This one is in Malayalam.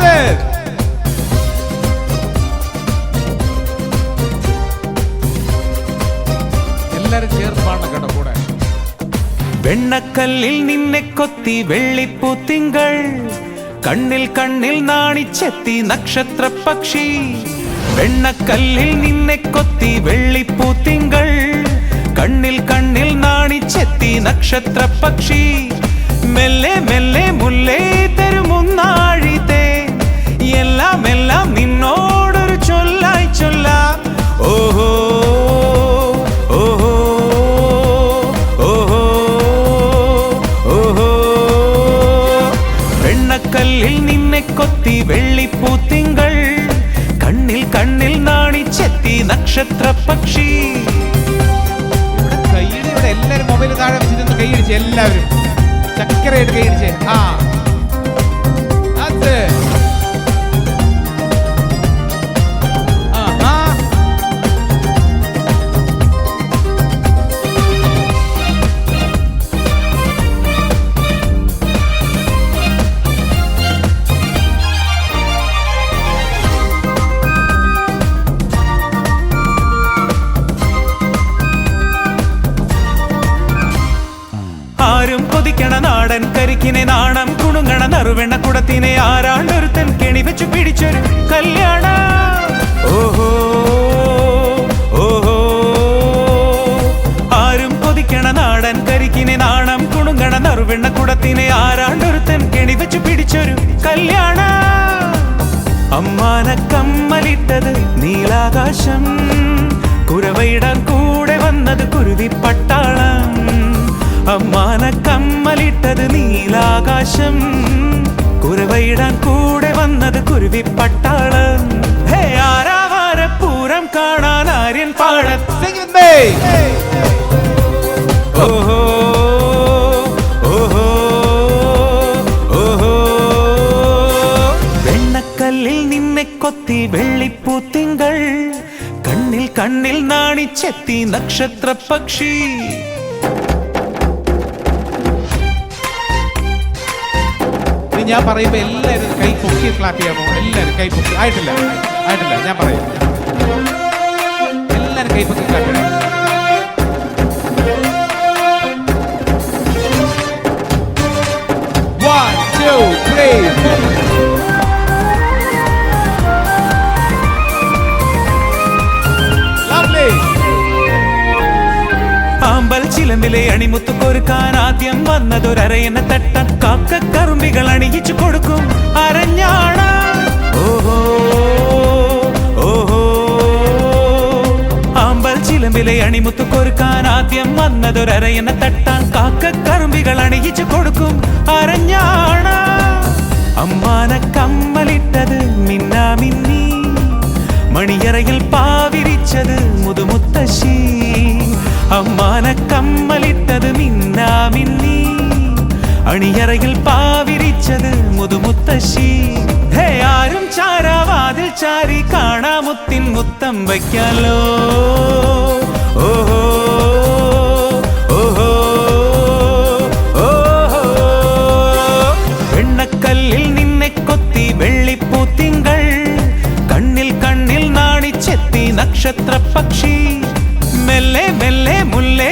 ദാറ്റ്സ് ഇറ്റ് എല്ലാരും ചേർന്ന് പാടണം കേട്ടോ കൂടെ വെണ്ണക്കല്ലിൽ നിന്നെ കൊത്തി വെള്ളിപ്പൂത്തിങ്കൾ കണ്ണിൽ കണ്ണിൽ നാണിച്ചെത്തി നക്ഷത്ര പക്ഷി വെണ്ണക്കല്ലിൽ നിന്നെ കൊത്തി വെള്ളിപ്പൂത്തിങ്കൾ കണ്ണിൽ കണ്ണിൽ നാണിച്ചെത്തി നക്ഷത്ര പക്ഷി മെല്ലെ മെല്ലെ മുല്ലേ വെള്ളിപ്പൂത്തിങ്കൾ കണ്ണിൽ കണ്ണിൽ നാണിച്ചെത്തി നക്ഷത്ര പക്ഷി. ഇവിടെ എല്ലാവരും മൊബൈൽ താഴെ വെച്ചിരുന്ന് കൈയിടിച്ച് എല്ലാവരും. ചക്കരയായിട്ട് കൈയിടിച്ച്. ആ. കൊതിക്കണ നാടൻ കരിക്കിനെ നാണം കുണുങ്ങണ നറുവെണ്ണ കുടത്തിനെ ആരാണ്ടൊരുത്തൻ കെണി വെച്ചു പിടിച്ചൊരു കല്യാണ. ഓഹോ ഓഹോ. ആരും കൊതിക്കണ നാടൻ കരിക്കിനെ നാണം കുണുങ്ങണ നറുവെണ്ണ കുടത്തിനെ ആരാണ്ടൊരുത്തൻ കെണി വെച്ചു പിടിച്ചൊരു കല്യാണ. അമ്മാന കമ്മലിട്ടത് നീലാകാശം കുരവയിടാൻ കൂടെ വന്നത് കുരുവി പട്ടാളം. അമ്മാന കമ്മലിട്ടത് നീലാകാശം. കുരവയിടാൻ കൂടെ വന്നത് കുരുവി പട്ടാളം ഹേ ആരാവാര പൂരം കാണാൻ ആര്യൻ me. ഓഹോ ഓഹോ ഓഹോ. വെണ്ണക്കല്ലിൽ നിന്നെ കൊത്തി വെള്ളിപ്പൂത്തിങ്കൾ കണ്ണിൽ കണ്ണിൽ നാണിച്ചെത്തി നക്ഷത്ര പക്ഷി ഞാൻ പറയുമ്പോൾ എല്ലാവരും കൈ പൊക്കി ക്ലാപ്പ് ചെയ്യാമോ? എല്ലാവരും കൈ പൊക്കി. ആയിട്ടില്ല. ആയിട്ടില്ല. ഞാൻ പറയാം. എല്ലാവരും കൈ പൊക്കി ക്ലാപ്പ് ചെയ്യണം ആമ്പൽ അണിമുത്തു കൊരുക്കാൻ ആദ്യം വന്നതൊരരയന തട്ട. കാക്ക കറുമ്പികൾ അണിയിച്ചു കൊടുക്കും അരഞ്ഞാണ. ഓഹോ ഓഹോ. ആമ്പൽ ചിലമ്പിലെ അണിമുത്തു കൊരുക്കാൻ ആദ്യം വന്നതൊരരയന തട്ടാൻ കാക്ക കറുമ്പികൾ അണിയിച്ചു കൊടുക്കും അരഞ്ഞാണ. അമ്മാന കമ്മലിട്ടത് മിന്നാമിന്നി. മണിയറയിൽ അമ്മാന കമ്മലിട്ടത് മിന്നാ മിന്നി. അണിയറയിൽ പാവിരിച്ചത് മുതുമുത്തശ്ശി. ഹേ ആരും ചാരാവാതിൽ ചാരി കാണാമുത്തിൻ മുത്തം വയ്ക്കാലോ. ഓഹോ ഓഹോ പക്ഷി மெல்லே மெல்லே முல்லே.